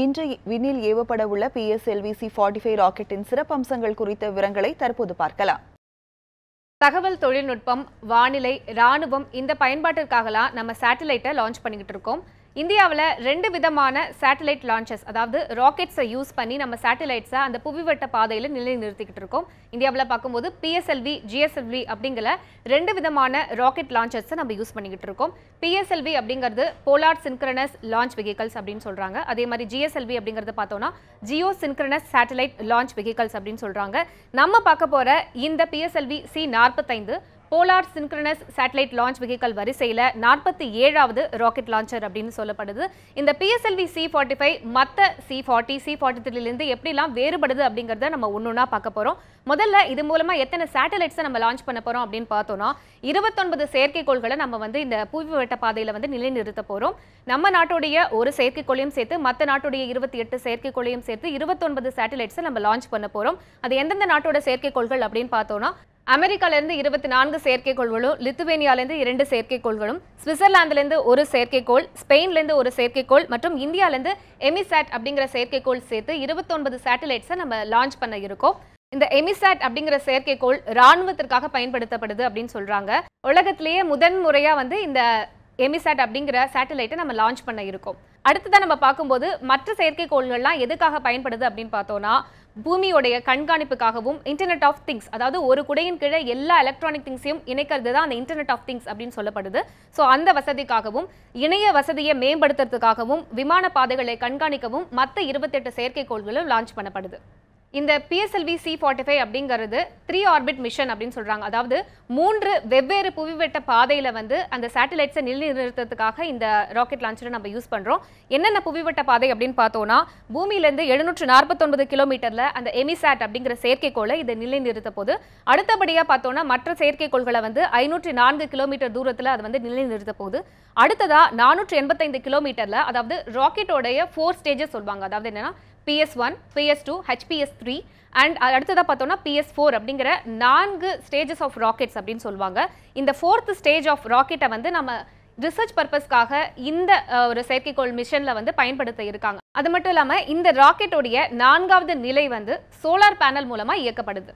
இன்று விண்ணில் ஏவப்பட உள்ள பிஎஸ்எல்வி சி ஃபார்ட்டி ஃபைவ் ராக்கெட்டின் சிறப்பம்சங்கள் குறித்த விவரங்களை தற்போது பார்க்கலாம். தகவல் தொழில்நுட்பம் வானிலை ராணுவம் இந்த பயன்பாட்டிற்காகலாம் நம்ம சேட்டலைட்டை லான்ச் பண்ணிக்கிட்டு இருக்கோம். இந்தியாவில் ரெண்டு விதமான சேட்டலைட் லான்ச்சஸ் அதாவது ராக்கெட்ஸை யூஸ் பண்ணி நம்ம சேட்டலைட்ஸை அந்த புவிவட்ட பாதையில் நிலைநிறுத்திக்கிட்டு இருக்கோம். இந்தியாவில் பார்க்கும்போது பிஎஸ்எல்வி ஜிஎஸ்எல்வி அப்படிங்கிற ரெண்டு விதமான ராக்கெட் லான்ச்சர்ஸை நம்ம யூஸ் பண்ணிக்கிட்டு இருக்கோம். பிஎஸ்எல்வி அப்படிங்கிறது போலார் சின்க்ரனஸ் லான்ச் வெஹிக்கல்ஸ் அப்படின்னு சொல்கிறாங்க அதே மாதிரி ஜிஎஸ்எல்வி அப்படிங்கிறது பார்த்தோன்னா geo synchronous satellite launch vehicles அப்படின்னு சொல்கிறாங்க நம்ம பார்க்க போகிற இந்த பிஎஸ்எல்வி சி நாற்பத்தைந்து polar synchronous satellite launch vehicle வரிசையில் நாற்பத்தி ஏழாவது ராக்கெட் லான்ச்சர் அப்படின்னு சொல்லப்படுது. இந்த பிஎஸ்எல்வி சி ஃபார்ட்டி ஃபைவ் மற்ற சி ஃபார்ட்டி சி ஃபார்ட்டி த்ரீலேருந்து எப்படிலாம் வேறுபடுது அப்படிங்கிறத நம்ம ஒன்று ஒன்றா பார்க்க போகிறோம் முதல்ல இது மூலமாக எத்தனை சேட்டலைட்ஸை நம்ம லான்ச் பண்ண போகிறோம் அப்படின்னு பார்த்தோம்னா இருபத்தொன்பது செயற்கைக்கோள்களை நம்ம வந்து இந்த புவி வட்ட பாதையில் வந்து நிலைநிறுத்த போகிறோம் நம்ம நாட்டுடைய ஒரு செயற்கைக்கோளையும் சேர்த்து மற்ற நாட்டுடைய இருபத்தி எட்டு செயற்கைக்கோளையும் சேர்த்து இருபத்தொன்பது சேட்டலைட்ஸை நம்ம லான்ச் பண்ண போகிறோம் அது எந்தெந்த நாட்டோட செயற்கைக்கோள்கள் அப்படின்னு பார்த்தோன்னா அமெரிக்காலேருந்து இருபத்தி நான்கு செயற்கைக்கோள்களும் லித்துவேனியாலேருந்து இரண்டு செயற்கைக்கோள்களும் சுவிட்சர்லாந்துலேருந்து ஒரு செயற்கைக்கோள் ஸ்பெயின்லேருந்து ஒரு செயற்கைக்கோள் மற்றும் இந்தியாலேருந்து எமிசாட் அப்படிங்கிற செயற்கைக்கோள் சேர்த்து இருபத்தொன்பது சேட்டலைட்ஸை நம்ம லான்ச் பண்ண இருக்கோம். இந்த எமிசாட் அப்படிங்கிற செயற்கைக்கோள் ராணுவத்திற்காக பயன்படுத்தப்படுது அப்படின்னு சொல்கிறாங்க உலகத்திலேயே முதன் முறையாக வந்து இந்த எமிசாட் அப்படிங்கிற சேட்டலைட்டை நம்ம லான்ச் பண்ண இருக்கோம். அடுத்ததான் நம்ம பார்க்கும்போது மற்ற செயற்கைக்கோள்கள்லாம் எதுக்காக பயன்படுது அப்படின்னு பார்த்தோம்னா பூமியோடைய கண்காணிப்புக்காகவும் இன்டர்நெட் ஆஃப் திங்ஸ் அதாவது ஒரு குடையின் கீழே எல்லா எலக்ட்ரானிக் திங்ஸையும் இணைக்கிறது தான் அந்த இன்டர்நெட் ஆஃப் திங்ஸ் அப்படின்னு சொல்லப்படுது. ஸோ அந்த வசதிக்காகவும் இணைய வசதியை மேம்படுத்துறதுக்காகவும் விமான பாதைகளை கண்காணிக்கவும் மற்ற இருபத்தெட்டு செயற்கைக்கோள்களும் லான்ச் பண்ணப்படுது. இந்த பிஎஸ்எல்வி சி ஃபார்ட்டி ஃபைவ் அப்படிங்கிறது த்ரீ ஆர்பிட் மிஷன் அப்படின்னு சொல்கிறாங்க அதாவது மூன்று வெவ்வேறு புவிவெட்ட பாதையில் வந்து அந்த சேட்டலைட்ஸை நிலைநிறுத்தத்துக்காக இந்த ராக்கெட் லான்ச்சரை நம்ம யூஸ் பண்ணுறோம் என்னென்ன புவிவெட்ட பாதை அப்படின்னு பார்த்தோன்னா பூமியிலேருந்து எழுநூற்று நாற்பத்தொன்பது கிலோமீட்டரில் அந்த எமிசாட் அப்படிங்கிற செயற்கைக்கோளை இதை நிலைநிறுத்த போது அடுத்தபடியாக பார்த்தோன்னா மற்ற செயற்கைக்கோள்களை வந்து ஐநூற்றி நான்கு கிலோமீட்டர் தூரத்தில் அது வந்து நிலைநிறுத்த போகுது. அடுத்ததா நானூற்றி எண்பத்தைந்து கிலோமீட்டரில் அதாவது ராக்கெட்டோடைய ஃபோர் ஸ்டேஜஸ் சொல்லுவாங்க. அதாவது என்னென்னா PS one PS two HPS three and அடுத்ததாக பார்த்தோம்னா பிஎஸ் ஃபோர் அப்படிங்கிற நான்கு ஸ்டேஜஸ் ஆஃப் ராக்கெட்ஸ் அப்படின்னு சொல்லுவாங்க. இந்த ஃபோர்த் ஸ்டேஜ் ஆஃப் ராக்கெட்டை வந்து நம்ம ரிசர்ச் பர்பஸ்க்காக இந்த ஒரு செயற்கைக்கோள் மிஷனில் வந்து பயன்படுத்த இருக்காங்க. அது மட்டும் இல்லாமல் இந்த ராக்கெட்டோடைய நான்காவது நிலை வந்து சோலார் பேனல் மூலமாக இயக்கப்படுது.